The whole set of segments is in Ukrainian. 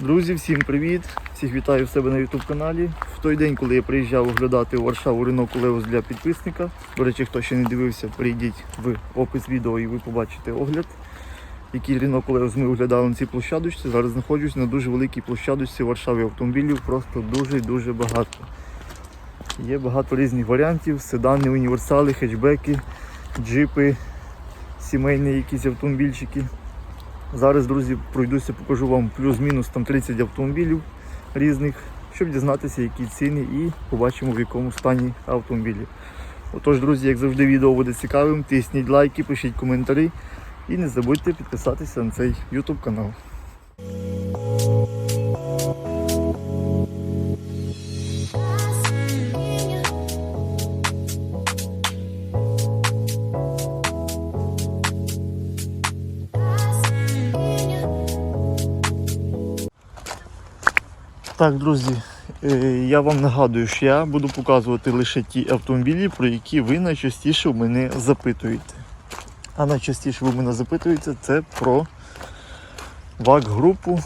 Друзі, всім привіт! Всіх вітаю в себе на YouTube каналі. В той день, коли я приїжджав оглядати Варшаву ринок Олеус для підписника. До речі, хто ще не дивився, перейдіть в опис відео і ви побачите огляд. Який ринок Олеус ми оглядали на цій площадочці. Зараз знаходжусь на дуже великій площадочці в Варшаві автомобілів, просто дуже-дуже багато. Є багато різних варіантів: седани, універсали, хетчбеки, джипи, сімейні якісь автомобільчики. Зараз, друзі, пройдуся, покажу вам плюс-мінус там 30 автомобілів різних, щоб дізнатися, які ціни і побачимо в якому стані автомобілі. Отож, друзі, як завжди, відео буде цікавим, тисніть лайки, пишіть коментарі і не забудьте підписатися на цей YouTube канал. Так, друзі, е, я вам нагадую, що я буду показувати лише ті автомобілі, про які ви найчастіше в мене запитуєте. А найчастіше ви мене запитуєте це про ВАК-групу,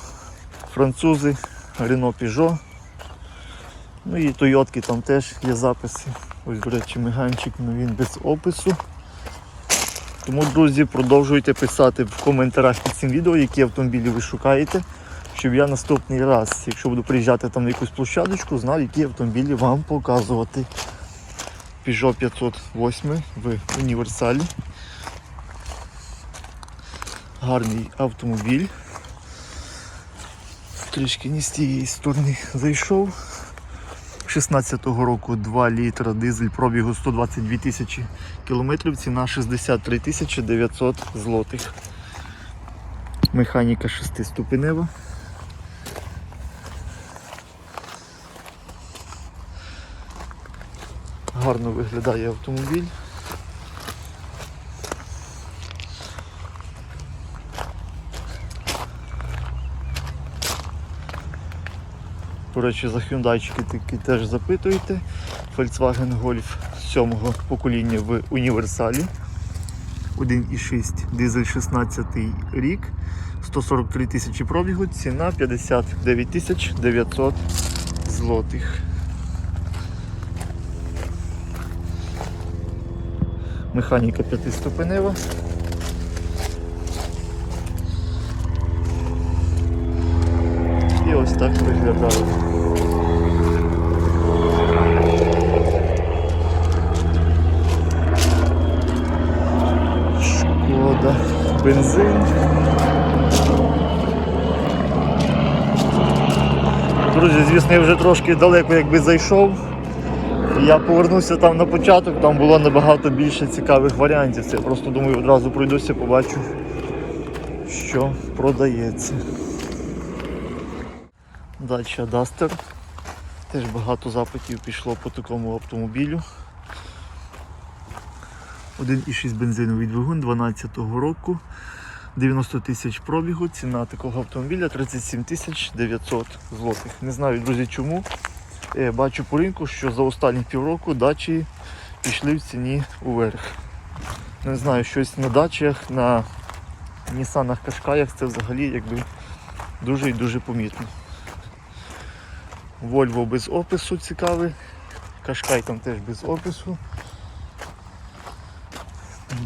французи, Renault Peugeot. Ну і Тойотки там теж є записи. Ось, до речі, миганчик, ну він без опису. Тому, друзі, продовжуйте писати в коментарях під цим відео, які автомобілі ви шукаєте щоб я наступний раз, якщо буду приїжджати там на якусь площадочку, знав, які автомобілі вам показувати. Peugeot 508 в універсалі. Гарний автомобіль. Трішки не з тієї сторони зайшов. 16-го року 2 літра дизель пробігу 122 тисячі кілометрів, ціна 63 тисячі 900 злотих. Механіка 6-ступенева. Гарно виглядає автомобіль. До речі, за хюндайчики такі теж запитуєте. Volkswagen Golf 7-го покоління в універсалі. 1,6 дизель 16 рік, 143 тисячі пробігу, ціна 59 тисяч 900 злотих. Механіка п'ятиступенева. І ось так виглядає. Шкода, бензин. Друзі, звісно, я вже трошки далеко якби зайшов. Я повернувся там на початок, там було набагато більше цікавих варіантів. Я просто думаю, одразу пройдуся, побачу, що продається. Дача Duster. Теж багато запитів пішло по такому автомобілю. 1,6 бензиновий двигун 12 року. 90 тисяч пробігу, ціна такого автомобіля 37 тисяч 900 злотих. Не знаю, друзі, чому. Е, Бачу по ринку, що за останні півроку дачі пішли в ціні уверх. Не знаю, щось на дачах, на Нісанах Кашкаях це взагалі якби дуже і дуже помітно. Вольво без опису цікавий, Кашкай там теж без опису.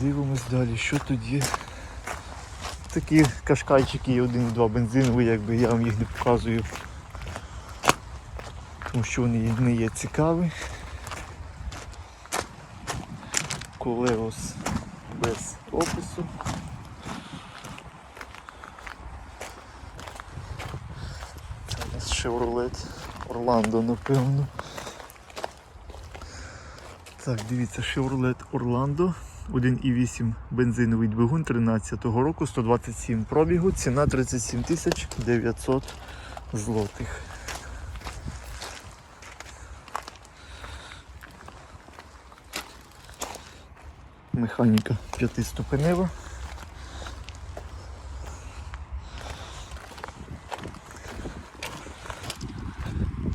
Дивимось далі, що тут є. Такі кашкайчики є 1,2 бензинові, якби я вам їх не показую тому що вони не є цікаві. Колеос без опису. Chevrolet Orlando, напевно. Так, дивіться, Chevrolet Orlando. 1,8 бензиновий двигун 13-го року, 127 пробігу, ціна 37 тисяч 900 злотих. Механіка п'ятиступенева.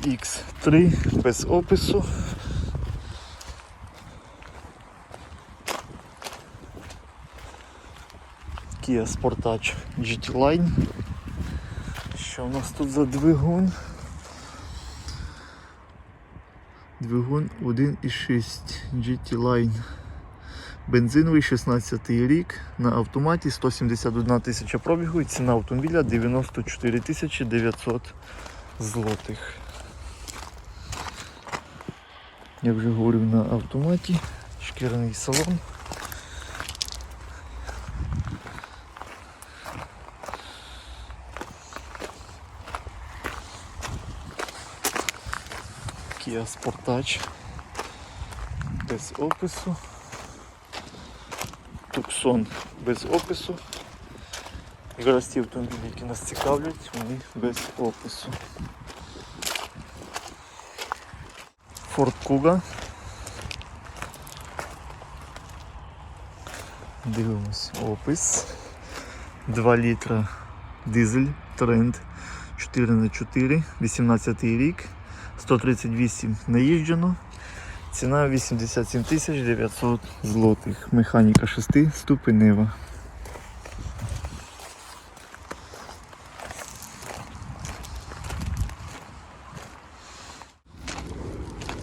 X3 без опису. Kia Sportage GT Line. Що у нас тут за двигун? Двигун 1,6 GT Line. Бензиновий 16 рік на автоматі 171 тисяча пробігу і ціна автомобіля 94 тисячі 900 злотих. Я вже говорив на автоматі, шкіряний салон. Kia Sportage без опису. Туксон без опису. Зараз ті автомобілі, які нас цікавлять, вони без опису. Ford Kuga. Дивимось опис. 2 літра дизель, тренд 4 на 4 18 рік, 138 наїжджено. Ціна 87 тисяч 900 злотих. Механіка 6 ступенева.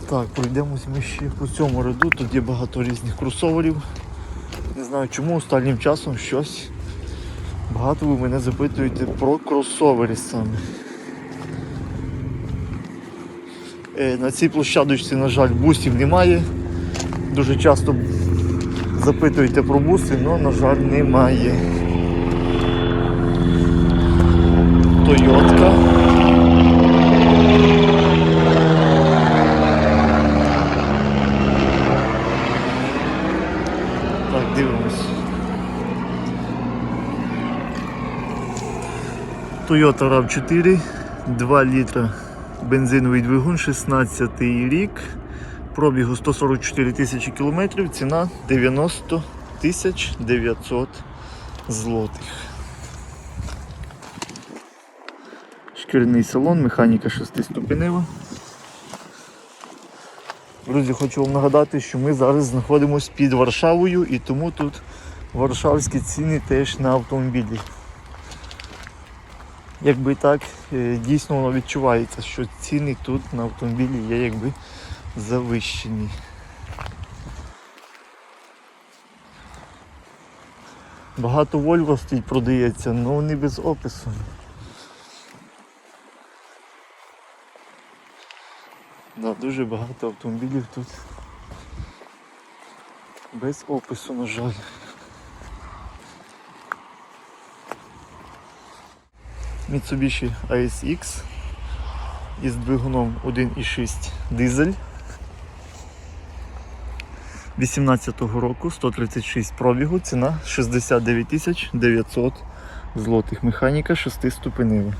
Так, пройдемось ми ще по цьому ряду. Тут є багато різних кросоверів. Не знаю чому останнім часом щось. Багато ви мене запитуєте про кросовери саме. На цій площадочці, на жаль, бусів немає. Дуже часто запитуєте про буси, але, на жаль, немає. Тойотка. Так, дивимось. Toyota RAV4, 2 літра бензиновий двигун, 16 рік, пробігу 144 тисячі кілометрів, ціна 90 тисяч 900 злотих. Шкіряний салон, механіка 6-ступенева. Друзі, хочу вам нагадати, що ми зараз знаходимося під Варшавою і тому тут варшавські ціни теж на автомобілі. Якби так, е, дійсно воно відчувається, що ціни тут на автомобілі є якби завищені. Багато Volvo стоїть продається, але вони без опису. Да, дуже багато автомобілів тут без опису, на жаль. Mitsubishi ASX із двигуном 1.6 дизель 18-го року, 136 пробігу, ціна 69 900 злотих. Механіка 6 ступенева.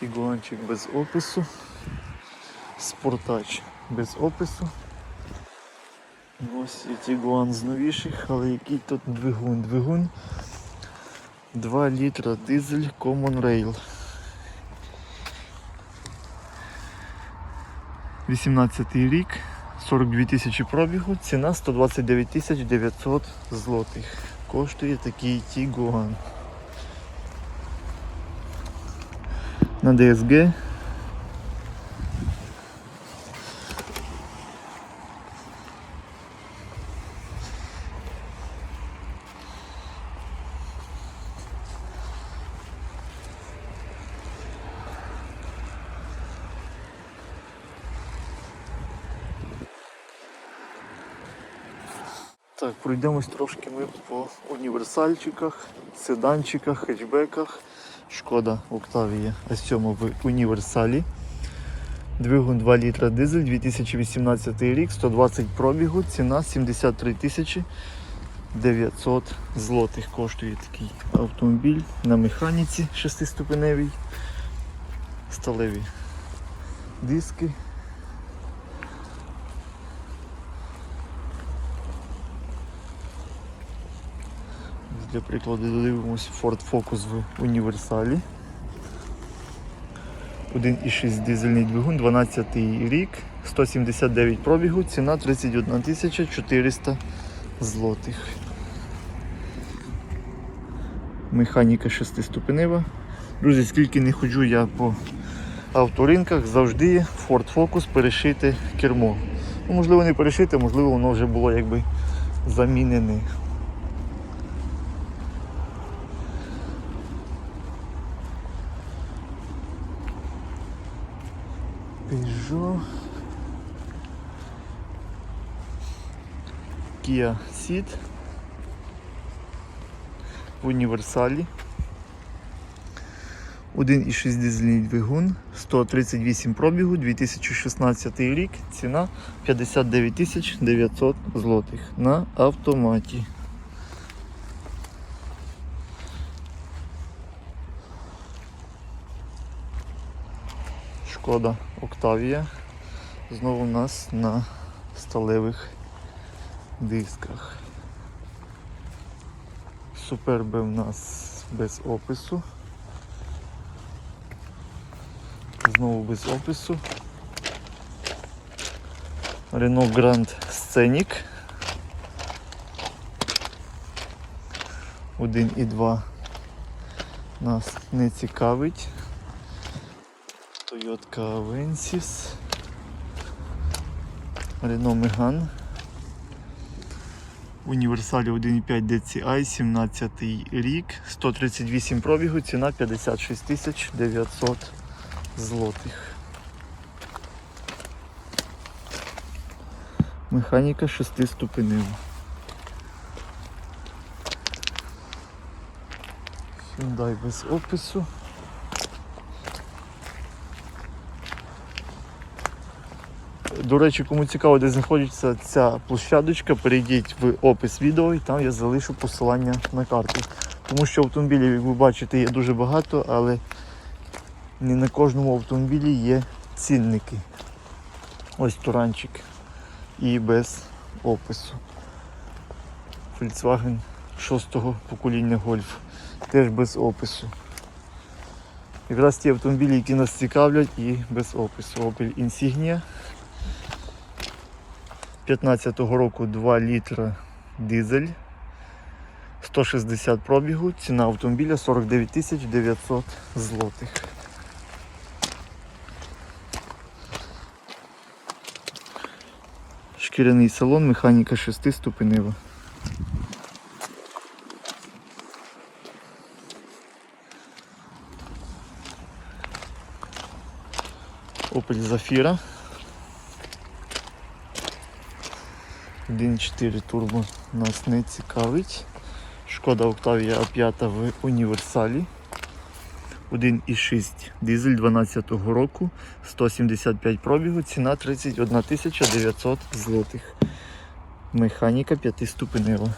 Тігуанчик без опису. Спортач без опису. Ось і Тігуан з новіших, але який тут двигун? Двигун 2 літра дизель Common Rail. 18 рік, 42 тисячі пробігу, ціна 129 тисяч 900 злотих. Коштує такий Тігуан. На DSG. Так, пройдемось трошки ми по універсальчиках, седанчиках, хетчбеках. Шкода Октавія А7 в універсалі. Двигун 2 літра дизель, 2018 рік, 120 пробігу, ціна 73 тисячі 900 злотих коштує такий автомобіль на механіці 6-ступеневій, сталеві диски. Для прикладу дивимось Ford Focus в універсалі. 1,6 дизельний двигун, 12 рік, 179 пробігу, ціна 31 400 злотих. Механіка шестиступенева. Друзі, скільки не ходжу я по авторинках, завжди Ford Focus перешите кермо. Ну, можливо, не перешите, можливо, воно вже було якби замінене. Peugeot. Kia Ceed в універсалі. 1,6 дизельний двигун, 138 пробігу, 2016 рік, ціна 59 тисяч 900 злотих на автоматі. Шкода Октавія. Знову у нас на сталевих дисках. Суперби в нас без опису. Знову без опису. Renault Grand Scenic. 1,2 нас не цікавить. Toyota Avensis. Renault Megane. Універсалі 1,5 DCI, 17 рік, 138 пробігу, ціна 56 тисяч 900 злотих. Механіка 6 ступенева. Hyundai без опису. До речі, кому цікаво, де знаходиться ця площадочка, перейдіть в опис відео і там я залишу посилання на карту. Тому що автомобілів, як ви бачите, є дуже багато, але не на кожному автомобілі є цінники. Ось туранчик. І без опису. Volkswagen 6-го покоління Golf. Теж без опису. Якраз ті автомобілі, які нас цікавлять і без опису. Opel Insignia 15-го року 2 літра дизель. 160 пробігу, ціна автомобіля 49 тисяч 900 злотих. Шкіряний салон, механіка 6 ступенева. Opel Zafira. 1.4 турбо нас не цікавить. Шкода Октавія А5 в універсалі. 1,6 дизель 12 року, 175 пробігу, ціна 31 900 злотих. Механіка 5 ступенева.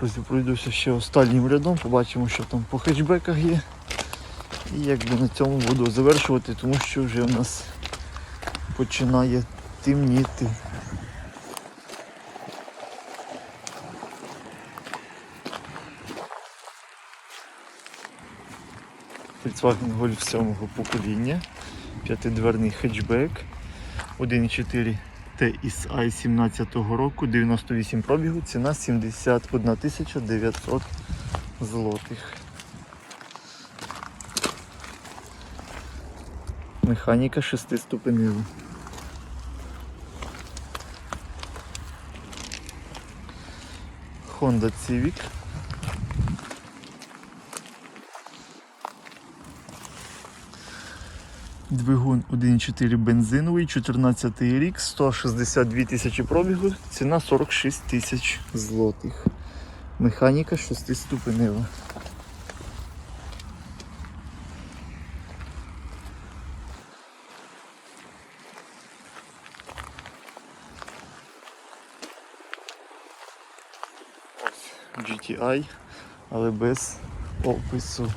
Так, пройдуся ще останнім рядом, побачимо, що там по хетчбеках є. І якби на цьому буду завершувати, тому що вже у нас починає темніти. Volkswagen Golf 7 покоління, п'ятидверний хетчбек, 1.4 TSI 17 року, 98 пробігу, ціна 71 тисяча 900 злотих. Механіка 6 ступенева. Honda Civic. Двигун 1.4 бензиновий, 14 рік, 162 тисячі пробігу, ціна 46 тисяч злотих. Механіка 6 ступенева. GTI але без опису.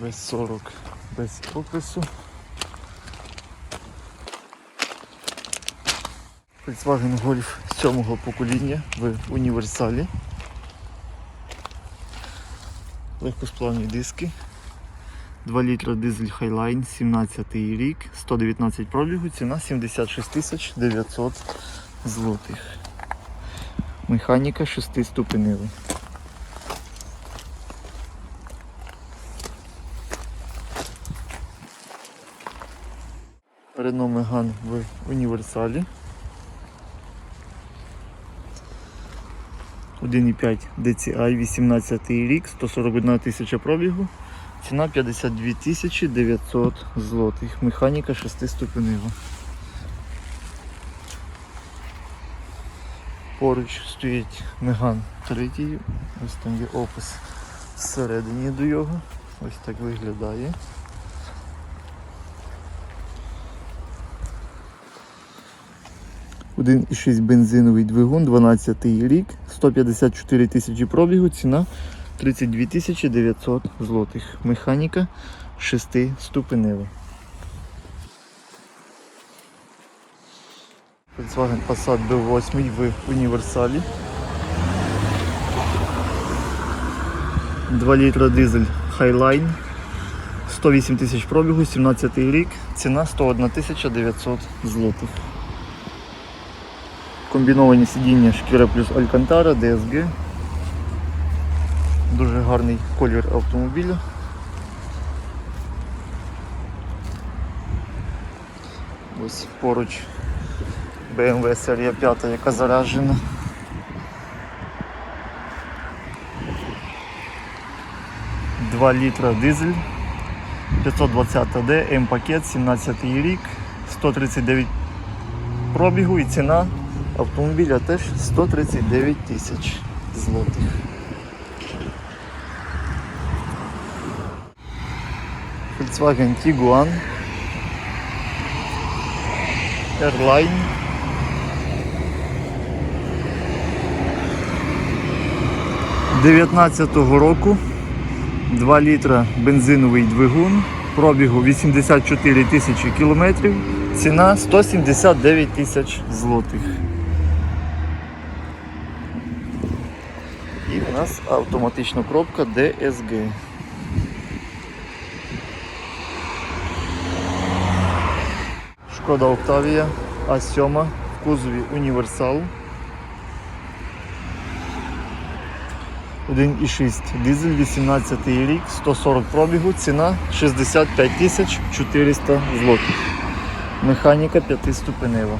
Без 40, без опису. Volkswagen Golf 7-го покоління в універсалі. Легкосплавні диски. 2 літра дизель Highline, 17 рік, 119 пробігу, ціна 76 тисяч 900 злотих. Механіка 6 ступенева. Renault Megane в універсалі. 1,5 DCI, 18 рік, 141 тисяча пробігу. Ціна 52 тисячі 900 злотих. Механіка 6 ступенева. Поруч стоїть Меган 3. Ось там є опис всередині до його. Ось так виглядає. Один і 6 бензиновий двигун, 12 рік, 154 тисячі пробігу, ціна 32 тисячі 900 злотих. Механіка 6 ступенева. Volkswagen Passat B8 в універсалі. 2 літра дизель Highline. 108 тисяч пробігу, 17 рік, ціна 101 тисяча 900 злотих. Комбіновані сидіння шкіра плюс Алькантара, DSG. Дуже гарний колір автомобіля. Ось поруч BMW серія 5, яка заряджена. Два літра дизель, 520D, М-пакет, 17 рік, 139 пробігу і ціна автомобіля теж 139 тисяч злотих. Volkswagen Tiguan Airline Дев'ятнадцятого року 2 літра бензиновий двигун, пробігу 84 тисячі кілометрів, ціна 179 тисяч злотих. І в нас автоматична пробка DSG. Шкода Октавія А7 в кузові універсал. 1,6 дизель, 18 рік, 140 пробігу, ціна 65 тисяч 400 злотих. Механіка 5-ступенева.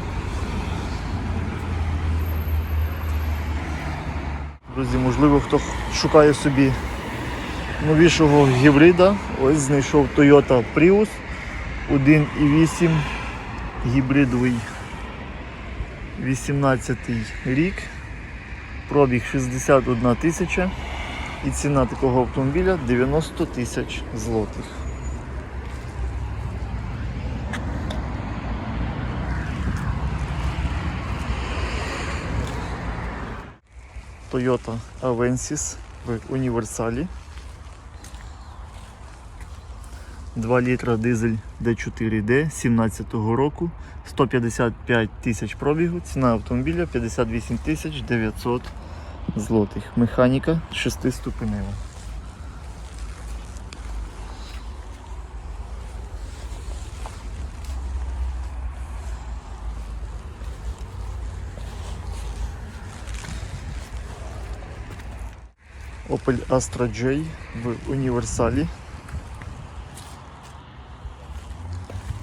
Друзі, можливо, хто шукає собі новішого гібрида, ось знайшов Toyota Prius. 1,8 гібридовий. 18 рік. Пробіг 61 тисяча. І ціна такого автомобіля 90 тисяч злотих. Toyota Avensis в універсалі. 2 літра дизель D4D 17 року, 155 тисяч пробігу, ціна автомобіля 58 тисяч 900 злотих. Механіка 6 ступенева. Opel Astra J в універсалі.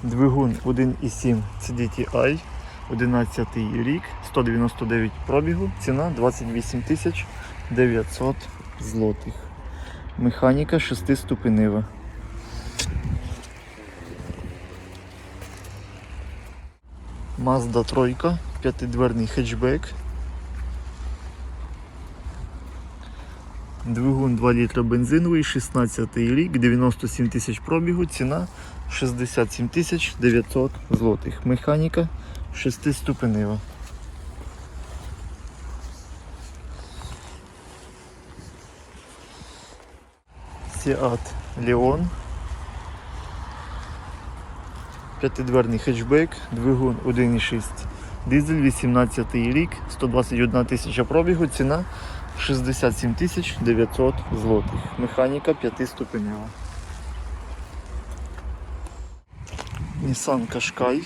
Двигун 1,7 CDTI, 11 рік, 199 пробігу, ціна 28 тисяч 900 злотих. Механіка 6 ступенева. Mazda 3, п'ятидверний хетчбек. Двигун 2 літра бензиновий, 16 рік, 97 тисяч пробігу, ціна 67 тисяч 900 злотих. Механіка 6-ступенева. Seat Leon. П'ятидверний хетчбек, двигун 1,6. Дизель 18 рік, 121 тисяча пробігу, ціна 67 тисяч 900 злотих. Механіка 5-ступенева. Nissan Qashqai.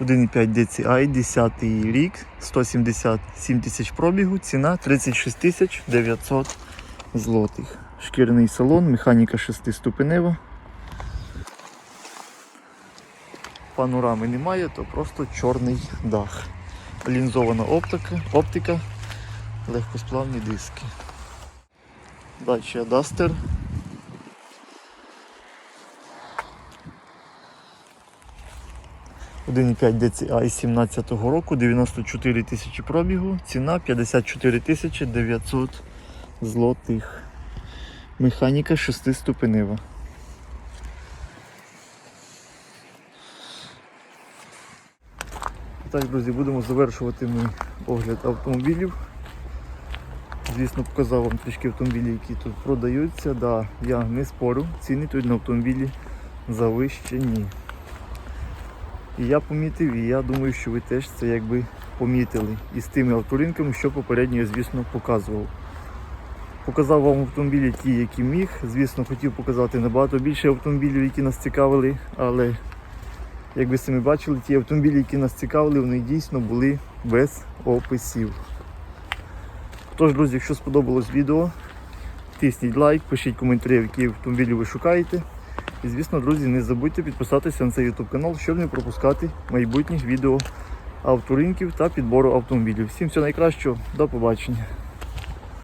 Один 1,5 DCI, 10 рік, 177 тисяч пробігу, ціна 36 тисяч 900 злотих. Шкіряний салон, механіка 6-ступенева. Панорами немає, то просто чорний дах. Лінзована оптика, оптика, легкосплавні диски. Dacia Duster. Один 1,5 DCI 17 року, 94 тисячі пробігу, ціна 54 тисячі 900 злотих. Механіка 6-ступенева. Так, друзі, будемо завершувати ми огляд автомобілів. Звісно, показав вам трішки автомобілі, які тут продаються. Да, я не спорю, ціни тут на автомобілі завищені. І я помітив, і я думаю, що ви теж це якби помітили. І з тими авторинками, що попередньо я, звісно, показував. Показав вам автомобілі ті, які міг. Звісно, хотів показати набагато більше автомобілів, які нас цікавили, але як ви самі бачили, ті автомобілі, які нас цікавили, вони дійсно були без описів. Тож, друзі, якщо сподобалось відео, тисніть лайк, пишіть коментарі, які автомобілі ви шукаєте. І звісно, друзі, не забудьте підписатися на цей YouTube канал, щоб не пропускати майбутніх відео авторинків та підбору автомобілів. Всім всього найкращого, до побачення.